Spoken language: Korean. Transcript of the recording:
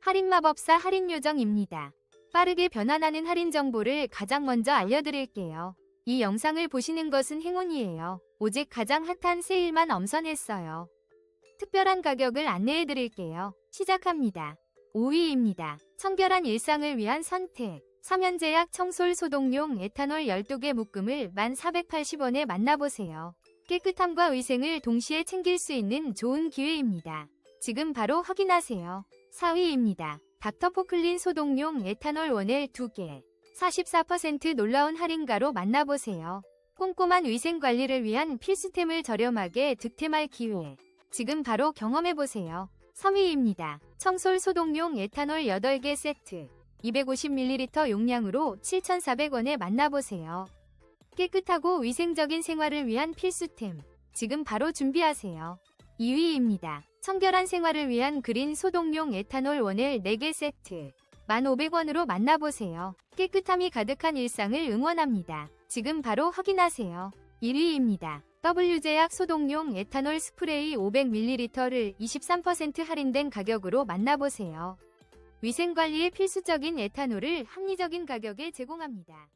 할인마법사 할인요정입니다. 빠르게 변환하는 할인 정보를 가장 먼저 알려드릴게요. 이 영상을 보시는 것은 행운이에요. 오직 가장 핫한 세일만 엄선했어요. 특별한 가격을 안내해드릴게요. 시작합니다. 5위입니다. 청결한 일상을 위한 선택. 삼연제약 청솔 소독용 에탄올 12개 묶음을 1,480원에 만나보세요. 깨끗함과 위생을 동시에 챙길 수 있는 좋은 기회입니다. 지금 바로 확인하세요. 4위입니다. 닥터포클린 소독용 에탄올 원엘 2개. 44% 놀라운 할인가로 만나보세요. 꼼꼼한 위생 관리를 위한 필수템을 저렴하게 득템할 기회. 지금 바로 경험해보세요. 3위입니다. 청솔 소독용 에탄올 8개 세트. 250ml 용량으로 7,400원에 만나보세요. 깨끗하고 위생적인 생활을 위한 필수템. 지금 바로 준비하세요. 2위입니다. 청결한 생활을 위한 그린 소독용 에탄올 원엘 4개 세트. 1,500원으로 만나보세요. 깨끗함이 가득한 일상을 응원합니다. 지금 바로 확인하세요. 1위입니다. W제약 소독용 에탄올 스프레이 500ml를 23% 할인된 가격으로 만나보세요. 위생관리에 필수적인 에탄올을 합리적인 가격에 제공합니다.